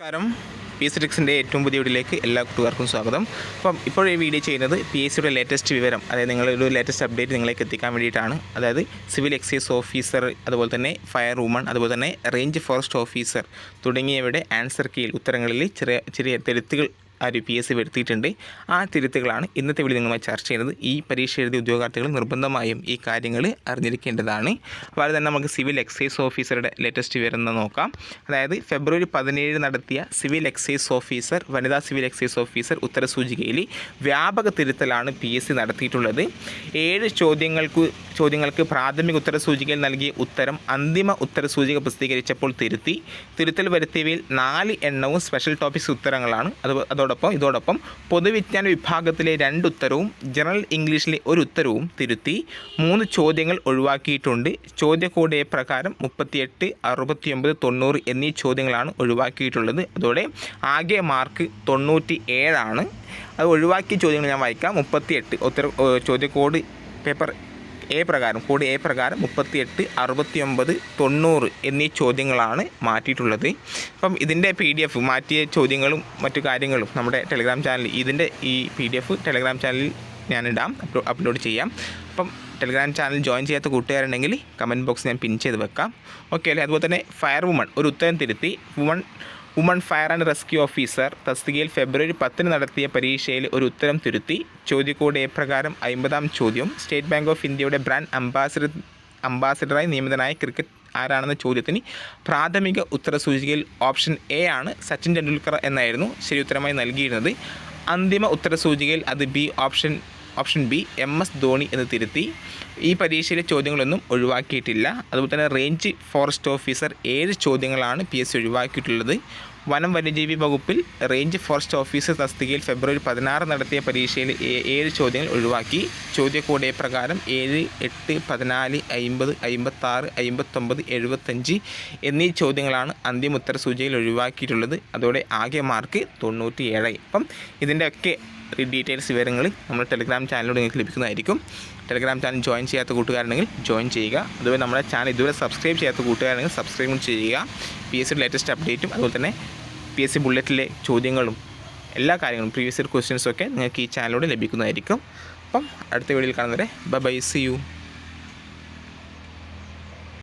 നമസ്കാരം. P S ഡിക്സിന്റെ ഏറ്റവും പുതിയ വീഡിയോയിലേക്ക് എല്ലാ കൂട്ടുകാർക്കും സ്വാഗതം. അപ്പം ഇപ്പോൾ ഈ വീഡിയോ ചെയ്യുന്നത് പി എസ് സിയുടെ ലേറ്റസ്റ്റ് വിവരം അതായത് നിങ്ങളൊരു ലേറ്റസ്റ്റ് അപ്ഡേറ്റ് നിങ്ങളേക്ക് എത്തിക്കാൻ വേണ്ടിയിട്ടാണ്. അതായത് സിവിൽ എക്സൈസ് ഓഫീസർ അതുപോലെ തന്നെ ഫയർ വുമൺ അതുപോലെ തന്നെ റേഞ്ച് ഫോറസ്റ്റ് ഓഫീസർ തുടങ്ങിയവയുടെ ആൻസർ കീയിൽ ഉത്തരങ്ങളിൽ ചെറിയ ചെറിയ തിരുത്തുകൾ ആ ഒരു പി എസ് സി വരുത്തിയിട്ടുണ്ട്. ആ തിരുത്തുകളാണ് ഇന്നത്തെ വീഡിയോ നിങ്ങളുമായി ചർച്ച ചെയ്യുന്നത്. ഈ പരീക്ഷ എഴുതിയ ഉദ്യോഗാർത്ഥികൾ നിർബന്ധമായും ഈ കാര്യങ്ങൾ അറിഞ്ഞിരിക്കേണ്ടതാണ്. അപ്പോൾ തന്നെ നമുക്ക് സിവിൽ എക്സൈസ് ഓഫീസറുടെ ലേറ്റസ്റ്റ് വിവരം നോക്കാം. അതായത് ഫെബ്രുവരി പതിനേഴ് നടത്തിയ സിവിൽ എക്സൈസ് ഓഫീസർ വനിതാ സിവിൽ എക്സൈസ് ഓഫീസർ ഉത്തര ഉത്തരസൂചികയിൽ വ്യാപക തിരുത്തലാണ് പി എസ് സി നടത്തിയിട്ടുള്ളത്. ഏഴ് ചോദ്യങ്ങൾക്ക് ചോദ്യങ്ങൾക്ക് പ്രാഥമിക ഉത്തര ഉത്തരസൂചികയിൽ നൽകിയ ഉത്തരം അന്തിമ ഉത്തര ഉത്തരസൂചിക പ്രസിദ്ധീകരിച്ചപ്പോൾ തിരുത്തി. തിരുത്തൽ വരുത്തിയവയിൽ നാല് എണ്ണവും സ്പെഷ്യൽ ടോപ്പിക്സ് ഉത്തരങ്ങളാണ്. അത് അതോടൊപ്പം ഇതോടൊപ്പം പൊതുവിജ്ഞാന വിഭാഗത്തിലെ രണ്ട് ഉത്തരവും ജനറൽ ഇംഗ്ലീഷിലെ ഒരു ഉത്തരവും തിരുത്തി മൂന്ന് ചോദ്യങ്ങൾ ഒഴിവാക്കിയിട്ടുണ്ട്. ചോദ്യക്കോഡ് എ പ്രകാരം മുപ്പത്തിയെട്ട് അറുപത്തിയൊമ്പത് തൊണ്ണൂറ് എന്നീ ചോദ്യങ്ങളാണ് ഒഴിവാക്കിയിട്ടുള്ളത്. അതോടെ ആകെ മാർക്ക് തൊണ്ണൂറ്റി ഏഴാണ് അത് ഒഴിവാക്കിയ ചോദ്യങ്ങൾ ഞാൻ വായിക്കാം. മുപ്പത്തിയെട്ട് ഉത്തര ചോദ്യക്കോഡ് പേപ്പർ എ പ്രകാരം കോഡ് എ പ്രകാരം മുപ്പത്തിയെട്ട് അറുപത്തിയൊമ്പത് തൊണ്ണൂറ് എന്നീ ചോദ്യങ്ങളാണ് മാറ്റിയിട്ടുള്ളത്. അപ്പം ഇതിന്റെ പി ഡി എഫ് മാറ്റിയ ചോദ്യങ്ങളും മറ്റു കാര്യങ്ങളും നമ്മുടെ ടെലിഗ്രാം ചാനൽ ഇതിന്റെ ഈ പി ഡി എഫ് ടെലിഗ്രാം ചാനലിൽ ഞാനിടാം അപ്ലോ അപ്ലോഡ് ചെയ്യാം. അപ്പം ടെലിഗ്രാം ചാനൽ ജോയിൻ ചെയ്യാത്ത കൂട്ടുകാരുണ്ടെങ്കിൽ കമന്റ് ബോക്സ് ഞാൻ പിൻ ചെയ്ത് വെക്കാം. ഓക്കെ അല്ലേ? അതുപോലെ തന്നെ ഫയർ വുമൺ ഒരു ഉത്തരം തിരുത്തി. Woman woman fire and rescue officer തസ്തികയിൽ ഫെബ്രുവരി പത്തിന് നടത്തിയ പരീക്ഷയിൽ ഒരു ഉത്തരം തിരുത്തി. ചോദ്യക്കോഡ് എപ്രകാരം പ്രകാരം അമ്പതാം ചോദ്യം. സ്റ്റേറ്റ് ബാങ്ക് ഓഫ് ഇന്ത്യയുടെ ബ്രാൻഡ് അംബാസിഡർ അംബാസിഡറായി നിയമിതനായ ക്രിക്കറ്റ് ആരാണെന്ന ചോദ്യത്തിന് പ്രാഥമിക ഉത്തരസൂചികയിൽ ഓപ്ഷൻ എ ആണ്. സച്ചിൻ ടെണ്ടുൽക്കർ എന്നായിരുന്നു ശരി ഉത്തരമായി നൽകിയിരുന്നത്. അന്തിമ ഉത്തരസൂചികയിൽ അത് B option option B M S Dhoni എന്ന് തിരുത്തി. ഈ പരീക്ഷയിലെ ചോദ്യങ്ങളൊന്നും ഒഴിവാക്കിയിട്ടില്ല. അതുപോലെ തന്നെ റേഞ്ച് ഫോറസ്റ്റ് ഓഫീസർ ഏഴ് ചോദ്യങ്ങളാണ് പി എസ് ഒഴിവാക്കിയിട്ടുള്ളത്? വനം വന്യജീവി വകുപ്പിൽ റേഞ്ച് ഫോറസ്റ്റ് ഓഫീസർ തസ്തികയിൽ ഫെബ്രുവരി പതിനാറ് നടത്തിയ പരീക്ഷയിൽ ഏഴ് ചോദ്യങ്ങൾ ഒഴിവാക്കി. ചോദ്യക്കൂടെ പ്രകാരം ഏഴ് എട്ട് പതിനാല് അമ്പത് അമ്പത്താറ് അമ്പത്തൊമ്പത് എഴുപത്തഞ്ച് എന്നീ ചോദ്യങ്ങളാണ് അന്തിമ ഉത്തരസൂചികയിൽ ഒഴിവാക്കിയിട്ടുള്ളത്. അതോടെ ആകെ മാർക്ക് തൊണ്ണൂറ്റിയേഴായി അപ്പം ഇതിന്റെയൊക്കെ ഡീറ്റെയിൽസ് വിവരങ്ങൾ നമ്മുടെ ടെലിഗ്രാം ചാനലിലൂടെ നിങ്ങൾക്ക് ലഭിക്കുന്നതായിരിക്കും. ടെലിഗ്രാം ചാനൽ ജോയിൻ ചെയ്യാത്ത കൂട്ടുകാരുണ്ടെങ്കിൽ ജോയിൻ ചെയ്യുക. അതുപോലെ നമ്മുടെ ചാനൽ ഇതുവരെ സബ്സ്ക്രൈബ് ചെയ്യാത്ത കൂട്ടുകാരുണ്ടെങ്കിൽ സബ്സ്ക്രൈബ് ചെയ്യുക. പി എസ് ലേറ്റസ്റ്റ് അപ്ഡേറ്റും അതുപോലെ തന്നെ പി എസ് സി ബുള്ളറ്റിലെ ചോദ്യങ്ങളും എല്ലാ കാര്യങ്ങളും പ്രീവിയസ് ഇയർ ക്വസ്റ്റ്യൻസും ഒക്കെ നിങ്ങൾക്ക് ഈ ചാനലിലൂടെ ലഭിക്കുന്നതായിരിക്കും. അപ്പം അടുത്ത വീഡിയോയിൽ കാണുന്നവരെ ബൈ ബൈ സി യു